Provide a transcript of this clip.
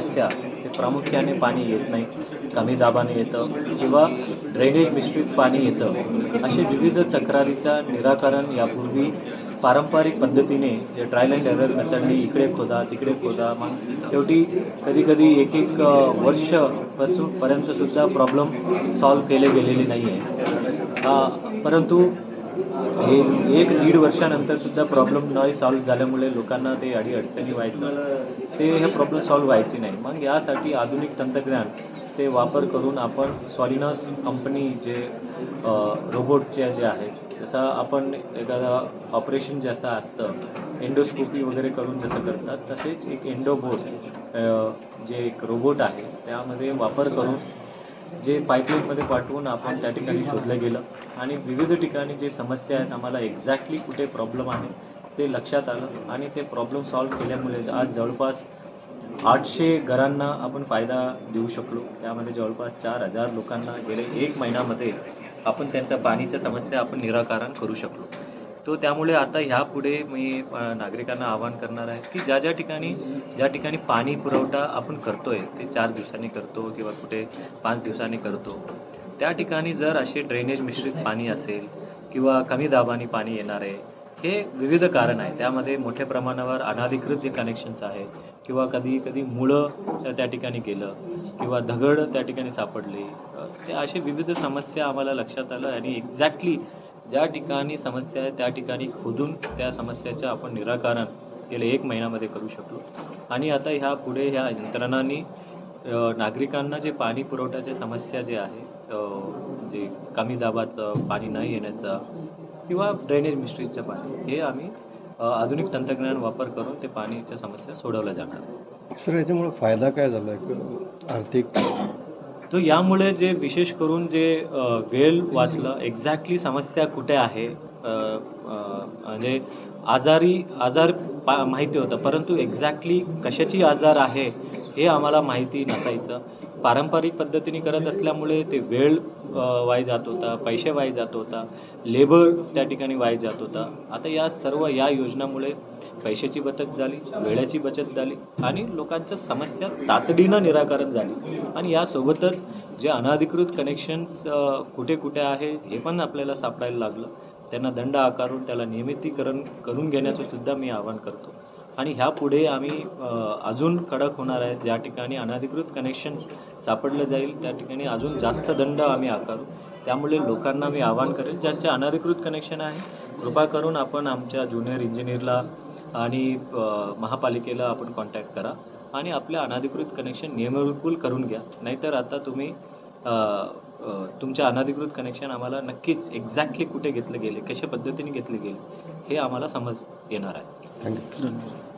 समस्या ते प्रामुख्याने पाणी येत नाही कमी दाबाने येतं किंवा ड्रेनेज मिश्रित पाणी येतं. असे विविध तक्रारीचा निराकरण यापूर्वी पारंपरिक पद्धतीने जे ट्रायल अँड एरर मेथडने इकडे खोदा तिकडे खोदा मग शेवटी कधी कधी एक एक अ, वर्षपासून प्रॉब्लेम सॉल्व केले गेलेले नाही आहे परंतु हे एक दीड वर्षानंतर सुद्धा प्रॉब्लेम नाही सॉल्व्ह झाल्यामुळे लोकांना ते अडी अडचणी व्हायचं. ते हे प्रॉब्लेम सॉल्व्ह व्हायचे नाही. मग यासाठी आधुनिक तंत्रज्ञान ते वापर करून आपण सॉलिनस कंपनी जे रोबोटच्या जे आहेत जसं आपण एखादा ऑपरेशन जसं असतं एंडोस्कोपी वगैरे करून जसं करतात तसेच एक एंडोबोट जे एक रोबोट आहे त्यामध्ये वापर करून जे पाईपलाईनमध्ये पाठवून आपण त्या ठिकाणी शोधलं गेलं. आणि विविध ठिकाणी जे समस्या आहेत आम्हाला एक्झॅक्टली कुठे प्रॉब्लेम आहे ते लक्षात आलं. आणि ते प्रॉब्लेम सॉल्व्ह केल्यामुळे आज जवळपास आठशे घरांना आपण फायदा देऊ शकलो. त्यामध्ये जवळपास चार हजार लोकांना गेले एक महिन्यामध्ये आपण त्यांच्या पाणीच्या समस्या आपण निराकरण करू शकलो. तो त्यामुळे आता ह्यापुढे मी नागरिकांना आवाहन करणार आहे की ज्या ज्या ठिकाणी ज्या ठिकाणी पाणी पुरवठा आपण करतोय ते चार दिवसांनी करतो किंवा कुठे पाच दिवसांनी करतो त्या ठिकाणी जर असे ड्रेनेज मिश्रित पाणी असेल किंवा कमी दाबाने पाणी येणार आहे हे विविध कारण आहे. त्यामध्ये मोठ्या प्रमाणावर अनाधिकृत जे कनेक्शन्स आहेत किंवा कधी कधी मुळं त्या ठिकाणी गेलं किंवा दगड त्या ठिकाणी सापडले ते असे विविध समस्या आम्हाला लक्षात आलं आणि एक्झॅक्टली ज्या ठिकाणी समस्या आहे त्या ठिकाणी खोदून त्या समस्याचं आपण निराकरण गेले एक महिन्यामध्ये करू शकलो. आणि आता ह्या पुढे ह्या यंत्रणांनी नागरिकांना जे पाणी पुरवठ्याच्या समस्या जे आहे जे कमी दाबाचं पाणी नाही येण्याचं किंवा ड्रेनेज मिस्ट्रीजचं पाणी हे आम्ही आधुनिक तंत्रज्ञान वापर करून ते पाणीच्या समस्या सोडवल्या जाणार. सर याच्यामुळे फायदा काय झाला आहे आर्थिक तो यामुळे जे विशेष करून जे वेळ वाचलं एक्झॅक्टली समस्या कुठे आहे म्हणजे आजारी आजार पा माहिती होतं परंतु एक्झॅक्टली कशाची आजार आहे हे आम्हाला माहिती नसायचं. पारंपरिक पद्धतीने करत असल्यामुळे ते वेळ वाय जात होता पैसे वाय जात होता लेबर त्या ठिकाणी वाय जात होता. आता या सर्व या योजनामुळे पैशाची बचत झाली वेळेची बचत झाली आणि लोकांच्या समस्या तातडीनं निराकरण झाली. आणि यासोबतच जे अनाधिकृत कनेक्शन्स कुठे कुठे आहे हे पण आपल्याला सापडायला लागलं. त्यांना दंड आकारून त्याला नियमितीकरण करून घेण्याचं सुद्धा मी आवाहन करतो. आणि ह्यापुढे आम्ही अजून कडक होणार आहे. ज्या ठिकाणी अनाधिकृत कनेक्शन्स सापडलं जाईल त्या ठिकाणी अजून जास्त दंड आम्ही आकारू. त्यामुळे लोकांना मी आवाहन करेल ज्यांचे अनधिकृत कनेक्शन आहे कृपा करून आपण आमच्या ज्युनियर इंजिनियरला आणि महापालिकेला आपण कॉन्टॅक्ट करा आणि आपल्या अनधिकृत कनेक्शन नियमविपुल करून घ्या. नाहीतर आता तुम्ही तुमच्या अनधिकृत कनेक्शन आम्हाला नक्कीच एक्झॅक्टली कुठे घेतले गेले कशा पद्धतीने घेतले गेले हे आम्हाला समज येणार आहे. थँक्यू धन्यवाद.